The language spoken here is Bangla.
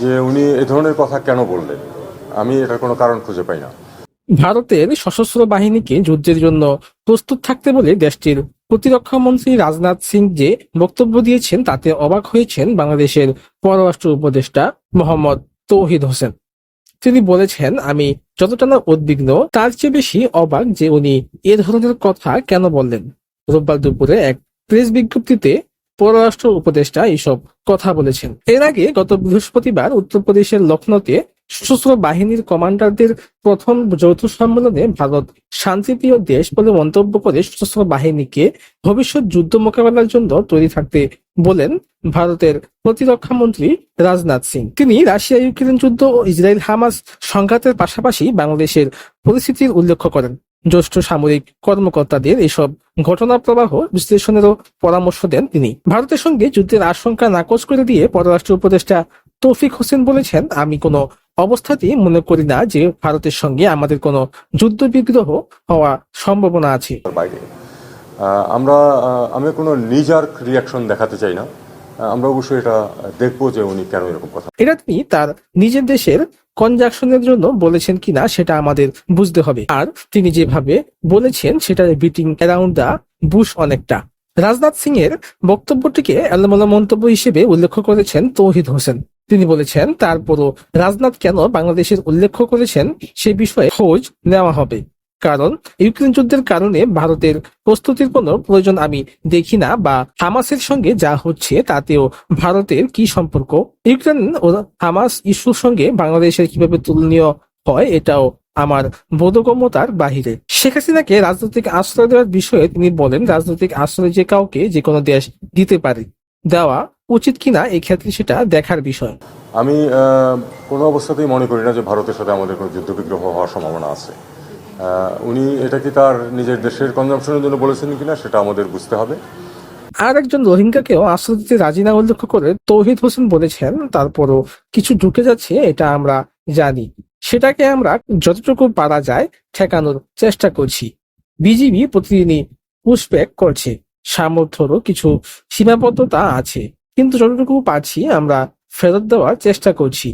যে উনি এ ধরনের কথা কেন বললেন? আমি এটার কোনো কারণ খুঁজে পাই না। ভারতের সশস্ত্র বাহিনীকে যুদ্ধের জন্য প্রস্তুত থাকতে বলে দেশটির প্রতিরক্ষা মন্ত্রী রাজনাথ সিং যে বক্তব্য দিয়েছেন, তাতে অবাক হয়েছেন বাংলাদেশের পররাষ্ট্র উপদেষ্টা মোহাম্মদ তৌহিদ হোসেন। তিনি বলেছেন, আমি যতটা না উদ্বিগ্ন, তার চেয়ে বেশি অবাক যে উনি এ ধরনের কথা কেন বললেন। রোববার দুপুরে এক প্রেস বিজ্ঞপ্তিতে পররাষ্ট্র উপদেষ্টা এইসব কথা বলেছেন। এর আগে গত বৃহস্পতিবার উত্তরপ্রদেশের লখনৌতে সশস্ত্র বাহিনীর কমান্ডারদের প্রথম যৌথ সম্মেলনে ভারত শান্তিপ্রিয় দেশ বলে মন্তব্য করে সশস্ত্র বাহিনীকে ভবিষ্যৎ যুদ্ধ মোকাবেলার জন্য তৈরি থাকতে বলেন ভারতের প্রতিরক্ষা মন্ত্রী রাজনাথ সিং। তিনি রাশিয়া ইউক্রেন যুদ্ধ ও ইসরায়েল হামাস সংঘাতের পাশাপাশি বাংলাদেশের পরিস্থিতির উল্লেখ করেন। জ্যেষ্ঠ সামরিক কর্মকর্তাদের এসব ঘটনা প্রবাহ বিশ্লেষণেরও পরামর্শ দেন তিনি। ভারতের সঙ্গে যুদ্ধের আশঙ্কা নাকচ করে দিয়ে পররাষ্ট্র উপদেষ্টা তৌফিক হোসেন বলেছেন, আমি কোনো অবস্থাতেই মনে করি না যে ভারতের সঙ্গে আমাদের কোনো যুদ্ধ বিগ্রহ হওয়া সম্ভাবনা আছে। আমরা আমি কোনো নিজার রিয়াকশন দেখাতে চাই না। আমরা অবশ্যই এটা দেখব যে উনি কেন এরকম কথা এটা তিনি তার নিজের দেশের কনজাকশনের জন্য বলেছেন কিনা সেটা আমাদের বুঝতে হবে। আর তিনি যেভাবে বলেছেন সেটা বিটিং অ্যারাউন্ড দা বুশ অনেকটা। রাজনাথ সিং এর বক্তব্যটিকে এলোমেলো মন্তব্য হিসেবে উল্লেখ করেছেন তৌহিদ হোসেন। তিনি বলেছেন, তারপরও রাজনাথ কেন বাংলাদেশের উল্লেখ করেছেন সে বিষয়ে খোঁজ নেওয়া হবে। কারণ, ইউক্রেন যুদ্ধের কারণে ভারতের প্রস্তুতির কোনো প্রয়োজন আমি দেখি না বা হামাসের সঙ্গে যা হচ্ছে তাতেও ভারতের কি সম্পর্ক? ইউক্রেন ও হামাস ইস্যুর সঙ্গে বাংলাদেশের কীভাবে তুলনীয় হয় এটাও আমার বোধগম্যতার বাহিরে। শেখ হাসিনাকে রাজনৈতিক আশ্রয় দেওয়ার বিষয়ে তিনি বলেন, রাজনৈতিক আশ্রয় যে কাউকে যে কোনো দেশ দিতে পারে, দেওয়া উচিত কিনা এই ক্ষেত্রে সেটা দেখার বিষয়। আমি কোনো অবস্থাতেই মনে করি না যে ভারতের সাথে আমাদের কোনো যুদ্ধবিগ্রহ হওয়ার সম্ভাবনা আছে। উনি, এটা কি তার নিজের দেশের কনজামশনের জন্য বলেছেন কিনা, সেটা আমাদের বুঝতে হবে। আর একজন রোহিঙ্গাকেও আশ্রয় দিতে রাজি না উল্লেখ করে তৌহিদ হোসেন বলেছেন, তারপরও কিছু ঢুকে যাচ্ছে, এটা আমরা জানি। সেটাকে আমরা যতটুকু পারা যায় ঠেকানোর চেষ্টা করছি। বিজিবি প্রতিদিনই পুশব্যাক করছে। সামর্থ্যরও কিছু সীমাবদ্ধতা আছে। কিন্তু যতটুকু পারছি, আমরা ফেরত দেওয়ার চেষ্টা করছি।